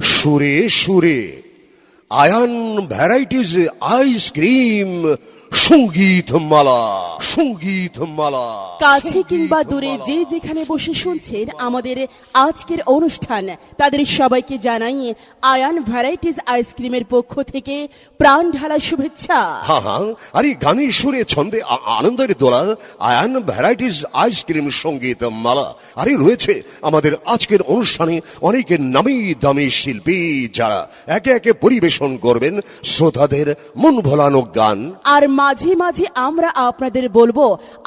সুরে সুরে Ayaan varieties ice cream সংগীত মালা সংগীত মালা। কাছে কিংবা দূরে যে যেখানে বসে শুনছেন আমাদের আজকের অনুষ্ঠান তাদের সবাইকে জানাই আয়ান ভ্যারাইটিস আইসক্রিমের পক্ষ থেকে প্রাণ ঢালা শুভেচ্ছা। হ্যাঁ হ্যাঁ আরে গানের সুরে ছন্দে আনন্দের দোলা আয়ান ভ্যারাইটিস আইসক্রিম সংগীত মালা। আরে রয়েছে আমাদের আজকের অনুষ্ঠানে অনেক নামি দামি শিল্পী যারা একে একে পরিবেশন করবেন শ্রোতাদের মন ভোলানো গান। আর মাঝে মাঝে আমরা আপনাদের বলব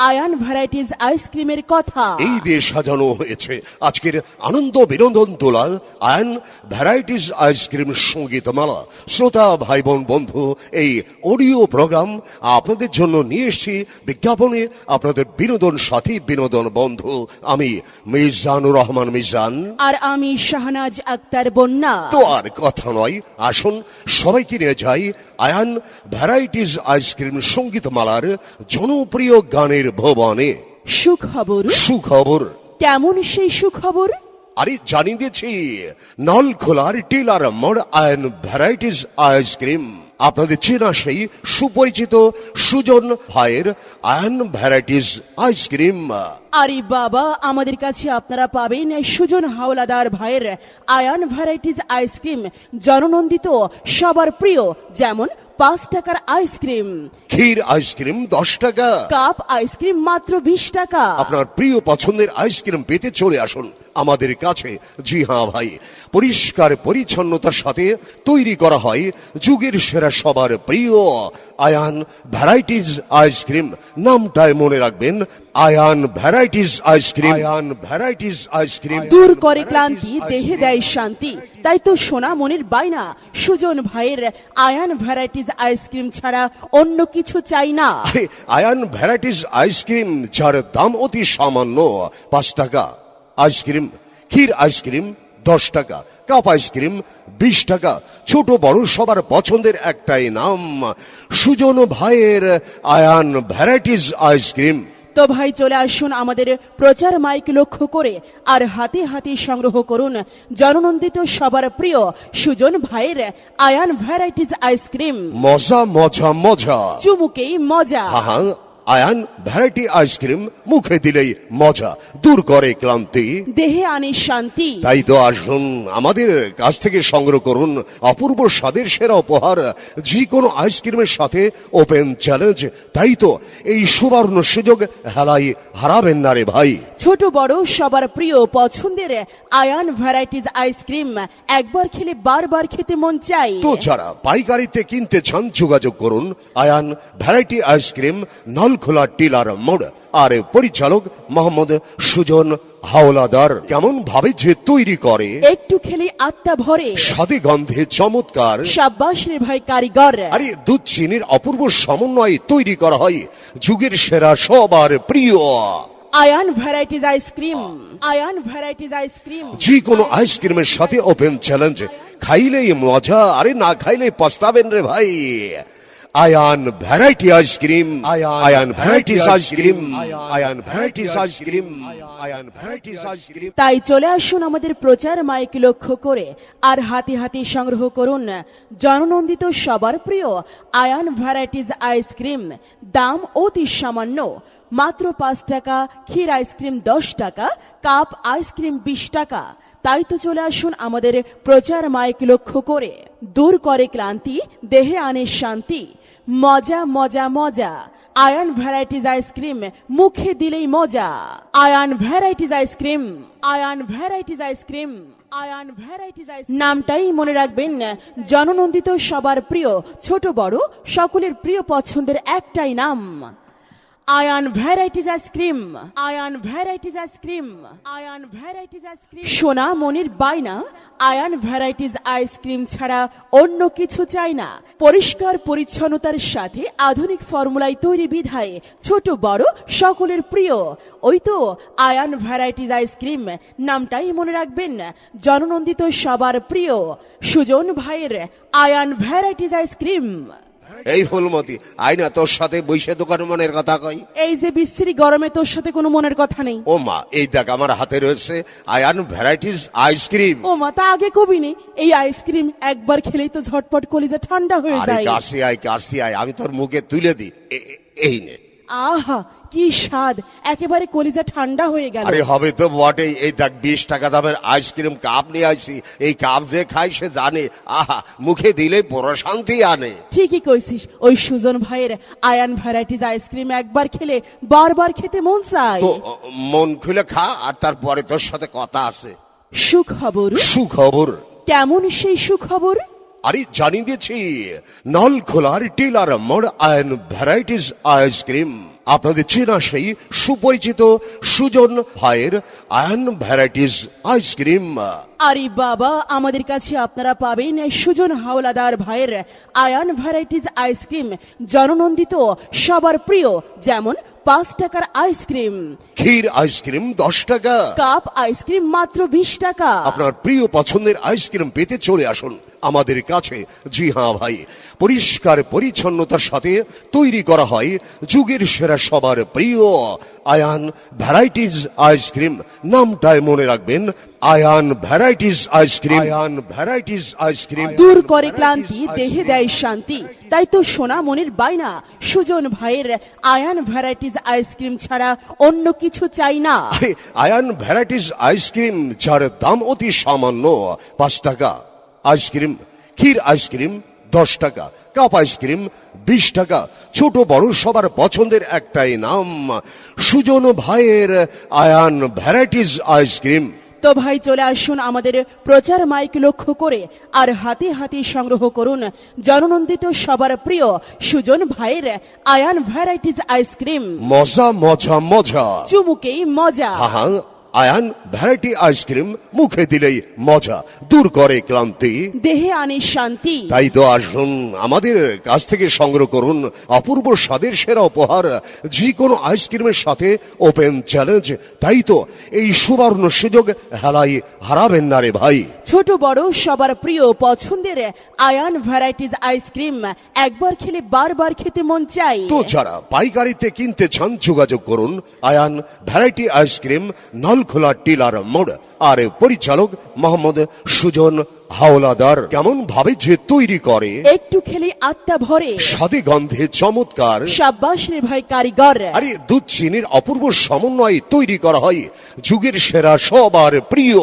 আয়ান ভ্যারাইটিস আইসক্রিমের কথা। এই দিয়ে সাজানো হয়েছে আজকের আনন্দ বিনোদন তোলা আয়ন ভ্যারাইটিস আইসক্রিম সংগীত মালা শ্রোতা ভাই বোন বন্ধু এই অডিও প্রোগ্রাম আপনাদের জন্য নিয়ে এসেছি বিজ্ঞাপনে আপনাদের বিনোদন সাথী বিনোদন বন্ধু আমি মিজানুর রহমান মিজান। আর আমি শাহনাজ আক্তার বন্যা। তো আর কথা নয় আসুন সবাইকে নিয়ে যাই আয়ান ভ্যারাইটিস আইসক্রিম সংগীত মালার জনপ্রিয় গানের ভবনে। সুখবর? সুখবর। কেমন সেই সুখবর? আরে জানিয়ে দিয়েছি নলখোলার টিলার মোড় আয়ন ভ্যারাইটিস আইসক্রিম আপনাদের চেনা সেই সুপরিচিত সুজন ভাইয়ের আয়ন ভ্যারাইটিস আইসক্রিম আরে বাবা আমাদের কাছে আপনারা পাবেন সুজন হাওলাদার ভাইয়ের আয়ন ভ্যারাইটিস আইসক্রিম জননন্দিত সবার প্রিয় যেমন পাঁচ টাকার আইসক্রিম ক্ষীর আইসক্রিম দশ টাকা। কাপ আইসক্রিম মাত্র বিশ টাকা। আপনার প্রিয় পছন্দের আইসক্রিম পেতে চলে আসুন। আমাদের কাছে। জি হ্যাঁ ভাই। পরিষ্কার পরিচ্ছন্নতার সাথে তৈরি করা হয় যুগের সেরা সবার প্রিয় আয়ান ভ্যারাইটিস আইসক্রিম। নামটায় মনে রাখবেন Ayan varieties ice cream. Ayan varieties ice cream. দূর করে ক্লান্তি দেহে দেয় শান্তি। তাই তো সোনা মনের বাইনা সুজন ভাইয়ের আয়ান ভ্যারাইটিস আইসক্রিম ছাড়া অন্য কিছু চাই না। আয়ান ভ্যারাইটিস আইসক্রিম যার দাম অতি সামান্য পাঁচ টাকা। আইসক্রিম ক্ষীর আইসক্রিম দশ টাকা কাপ আইসক্রিম বিশ টাকা ছোট বড় সবার পছন্দের একটাই নাম সুজন ভাইয়ের আয়ান ভ্যারাইটিস আইসক্রিম তো ভাই চলে আসুন আমাদের প্রচার মাইক লক্ষ্য করে আর হাতে হাতে সংগ্রহ করুন জননন্দিত সবার প্রিয় সুজন ভাইয়ের আয়ান ভ্যারাইটিস আইসক্রিম মজা মজা মজা। চুমুকেই মজা। আয়ান ভ্যারাইটি আইসক্রিম মুখে দিলেই মজা দূর করে ক্লান্তি। দেহে আনে শান্তি। তাই তো আসুন আমাদের কাছ থেকে সংগ্রহ করুন অপূর্ব স্বাদের সেরা উপহার যে কোনো আইসক্রিমের সাথে ওপেন চ্যালেঞ্জ তাই তো এই সুবর্ণ সুযোগ হেলাই হারাবেন না রে ভাই। ছোট বড় সবার প্রিয় পছন্দের আয়ান ভ্যারাইটিস আইসক্রিম একবার খেলে বারবার খেতে মন চাই তো যারা পাইকারিতে কিনতে চান যোগাযোগ করুন Ayan variety ice cream Nalkhola tiller মোড়। আর পরিচালক মোহাম্মদ সুজন হাওলাদার কেমন ভাবে যে তৈরি করে। একটু খেলে আত্মা ভরে। স্বাদে গন্ধে চমৎকার। সাব্বাস রে ভাই কারিগর। আরে দুধ চিনির অপূর্ব সমন্বয়ে তৈরি করা হয়। যুগের সেরা সবার প্রিয়। Ayan varieties ice cream. Ayan varieties ice cream. যে কোনো আইসক্রিমের সাথে ওপেন চ্যালেঞ্জ। খাইলেই মজা আরে না খাইলে পস্তাবেন রে ভাই। Ayan variety ice cream Ayan varieties ice cream Ayan varieties ice cream Ayan varieties ice cream তাই চলে আসুন আমাদের প্রচার মাইক লক্ষ্য করে। আর হাতে হাতে সংগ্রহ করুন। জননন্দিত সবার প্রিয় আয়ান ভ্যারাইটিস আইসক্রিম দাম অতি সামান্য। মাত্র পাঁচ টাকা ক্ষীর আইসক্রিম দশ টাকা কাপ আইসক্রিম বিশ টাকা। তাই তো চলে আসুন আমাদের প্রচার মাইক লক্ষ্য করে। দূর করে ক্লান্তি, দেহে আনে শান্তি। মজা মজা মজা। আয়ন ভ্যারাইটিস আইসক্রিম মুখে দিলেই মজা। Ayan varieties ice cream Ayan varieties ice cream Ayan varieties ice cream নামটাই মনে রাখবেন, জননন্দিত সবার প্রিয়, ছোট বড়, সকলের প্রিয় পছন্দের একটাই নাম। Ayan varieties ice cream Ayan varieties ice cream Ayan varieties ice cream সোনা মনির বাইনা আয়ান ভ্যারাইটিস আইসক্রিম ছাড়া অন্য কিছু চাই না। পরিষ্কার পরিচ্ছন্নতার সাথে আধুনিক ফর্মুলায় তৈরি বিধায় ছোট বড় সকলের প্রিয়। ওই তো আয়ান ভ্যারাইটিস আইসক্রিম নামটাই মনে রাখবেন জননন্দিত সবার প্রিয়। সুজন ভাইয়ের আয়ান ভ্যারাইটিস আইসক্রিম এই ফুলমতি আইনা তোর সাথে বৈশে দোকান মনের কথা কই? এই যে বিশ্রী গরমে তোর সাথে কোনো মনের কথা নেই। ও মা এই দেখ আমার হাতে রয়েছে আয়ান ভ্যারাইটিস আইসক্রিম ও মা তা আগে কবি নেই এই আইসক্রিম একবার খেলেই তো ঝটপট কলিজা ঠান্ডা হয়ে আরে যায়। কাশি আয় কাশি আয় আমি তোর মুখে তুলে দিই। এই নে। আহা কি স্বাদ। একেবারে কলিজা ঠান্ডা হয়ে গেল। আরে হবে তো বটেই এই দেখ বিশ টাকা দামের আইসক্রিম কাপ নিয়ে আইছি এই কাপ যে খাই সে জানে। আহা মুখে দিলে বড় শান্তি আনে। ঠিকই কইছিস ওই সুজন ভাইয়ের আয়ান ভ্যারাইটিস আইসক্রিম একবার খেলে বারবার খেতে মন চায়। তো মন খুলে খা আর তারপরে তোর সাথে কথা আছে। সুখবর? সুখবর। কেমন সেই সুখবর? আরে জানিয়ে দিয়েছি নল খোলার টিলার মোড় আয়ন ভ্যারাইটিস আইসক্রিম আপনাদের চেনা সেই সুপরিচিত সুজন ভাইয়ের আয়ন ভ্যারাইটিস আইসক্রিম আরে বাবা আমাদের কাছে আপনারা পাবেন সুজন হাওলাদার ভাইয়ের আয়ন ভ্যারাইটিস আইসক্রিম জননন্দিত সবার প্রিয় যেমন পাঁচ টাকার আইসক্রিম ক্ষীর আইসক্রিম দশ টাকা। কাপ আইসক্রিম মাত্র বিশ টাকা। আপনার প্রিয় পছন্দের আইসক্রিম পেতে চলে আসুন। আমাদের কাছে। জি হ্যাঁ ভাই। পরিষ্কার পরিচ্ছন্নতার সাথে তৈরি করা হয় যুগের সেরা সবার প্রিয় আয়ান ভ্যারাইটিস আইসক্রিম নামটায় মনে রাখবেন Ayan varieties ice cream Ayan varieties ice cream দূর করে ক্লান্তি দেহে দেয় শান্তি। তাই তো সোনা মনের বায়না। সুজন ভাইয়ের আয়ান ভ্যারাইটিস আইসক্রিম ছাড়া অন্য কিছু চাই না। আয়ান ভ্যারাইটিস আইসক্রিম যার দাম অতি সামান্য পাঁচ টাকা। আইসক্রিম ক্ষীর আইসক্রিম দশ টাকা কাপ আইসক্রিম বিশ টাকা। ছোট বড় সবার পছন্দের একটাই নাম সুজন ভাইয়ের আয়ান ভ্যারাইটিস আইসক্রিম তো ভাই চলে আসুন আমাদের প্রচার মাইক লক্ষ্য করে আর হাতে হাতে সংগ্রহ করুন জননন্দিত সবার প্রিয় সুজন ভাইয়ের আয়ান ভ্যারাইটিস আইসক্রিম মজা মজা মজা। চুমুকেই মজা। হা আয়ান ভ্যারাইটি আইসক্রিম মুখে দিলেই মজা দূর করে ক্লান্তি। দেহে আনে শান্তি। তাই তো আসুন আমাদের কাছ থেকে সংগ্রহ করুন অপূর্ব স্বাদের সেরা উপহার। যে কোনো আইসক্রিমের সাথে ওপেন চ্যালেঞ্জ তাই তো এই সুবর্ণ সুযোগ হেলাই হারাবেন না রে ভাই। ছোট বড় সবার প্রিয় পছন্দের আয়ান ভ্যারাইটিস আইসক্রিম একবার খেলে বারবার খেতে মন চাই তো যারা পাইকারিতে কিনতে চান যোগাযোগ করুন। Ayan variety ice cream Nalkhola tiller মোড়। আর পরিচালক মোহাম্মদ সুজন হাওলাদার কেমন ভাবে যে তৈরি করে। একটু খেলে আত্মা ভরে। স্বাদে গন্ধে চমৎকার। সাব্বাস রে ভাই কারিগর। আরে দুধ চিনির অপূর্ব সমন্বয়ে তৈরি করা হয়। যুগের সেরা সবার প্রিয়।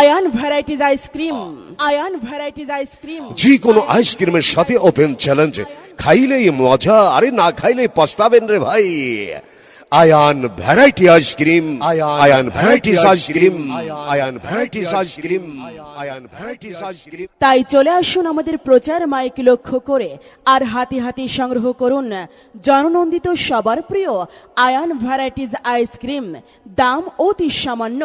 Ayan varieties ice cream Ayan varieties ice cream যে কোনো আইসক্রিমের সাথে ওপেন চ্যালেঞ্জ খাইলেই মজা আরে না খাইলে পস্তাবেন রে ভাই। Ayan variety ice cream Ayan varieties ice cream Ayan varieties ice cream Ayan varieties ice cream তাই চলে আসুন আমাদের প্রচার মাইক লক্ষ্য করে। আর হাতে হাতে সংগ্রহ করুন জননন্দিত সবার প্রিয় আয়ান ভ্যারাইটিস আইসক্রিম দাম অতি সামান্য।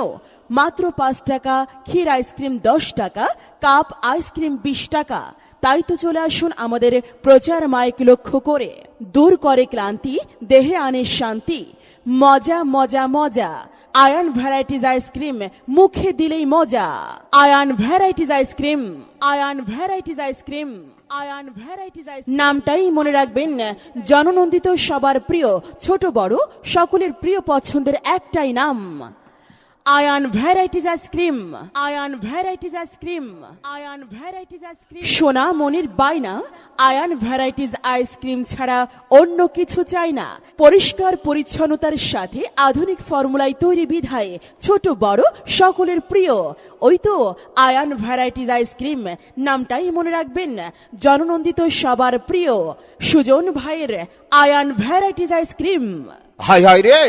মাত্র পাঁচ টাকা ক্ষীর আইসক্রিম দশ টাকা কাপ আইসক্রিম বিশ টাকা। তাই তো চলে আসুন আমাদের প্রচার মাইক লক্ষ্য করে। দূর করে ক্লান্তি, দেহে আনে শান্তি। মজা মজা মজা। আয়ন ভ্যারাইটিস আইসক্রিম মুখে দিলেই মজা। Ayan varieties ice cream Ayan varieties ice cream Ayan ice cream নামটাই মনে রাখবেন, জননন্দিত সবার প্রিয়, ছোট বড়, সকলের প্রিয় পছন্দের একটাই নাম। Ayan varieties ice cream Ayan varieties ice cream Ayan varieties ice cream সোনা, মনির, বায়না আয়ান ভ্যারাইটিস আইসক্রিম ছাড়া অন্য কিছু চাই না। পরিষ্কার পরিচ্ছন্নতার সাথে আধুনিক ফর্মুলায় তৈরি বিধায় ছোট, বড়, সকলের প্রিয়। ওই তো আয়ান ভ্যারাইটিস আইসক্রিম নামটাই মনে রাখবেন, জননন্দিত সবার প্রিয়। সুজন ভাইয়ের আয়ান ভ্যারাইটিস আইসক্রিম হাই হায় রে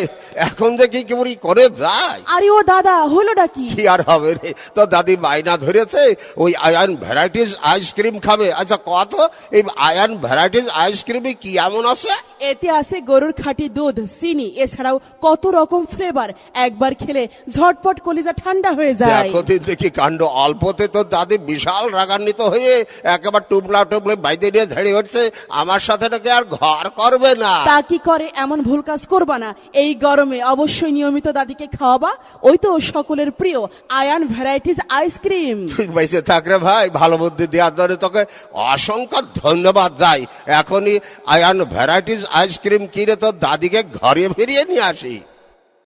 এখন দেখি কেমনি করে যায়। আরে ও দাদা হলোটা কি? কি আর হবে রে তো দাদি মাইনা ধরেছে ওই আয়ান ভ্যারাইটিস আইসক্রিম খাবে। আচ্ছা কত এই আয়ান ভ্যারাইটিস আইসক্রিমে কি এমন আছে? এতে আছে গরুর খাঁটি দুধ চিনি এছাড়াও কত রকম ফ্লেভার একবার খেলে ঝটপট কলিজা ঠান্ডা হয়ে যায়। দেখো দিন দেখি কাণ্ড। অল্পতে তো দাদি বিশাল রাগান্বিত হয়ে একেবারে টুবলা টুবলে বাইরে নিয়ে ঝেড়ে উঠছে আমার সাথে নাকি আর ঘর করবে না। তা কি করে? এমন ভুল কাজ করবা না। এই গরমে অবশ্যই নিয়মিত দাদিকে খাওয়াবা। ওই তো সকলের প্রিয় আয়ান ভ্যারাইটিস আইসক্রিম। ঠিক বেঁচে থাকরে ভাই ভালো বুদ্ধি দেওয়ার জন্য তোকে অসংখ্য ধন্যবাদ যাই। এখনই আয়ান ভ্যারাইটিস আইসক্রিম কিনে তোর দাদিকে ঘরে ফিরিয়ে নিয়ে আসি।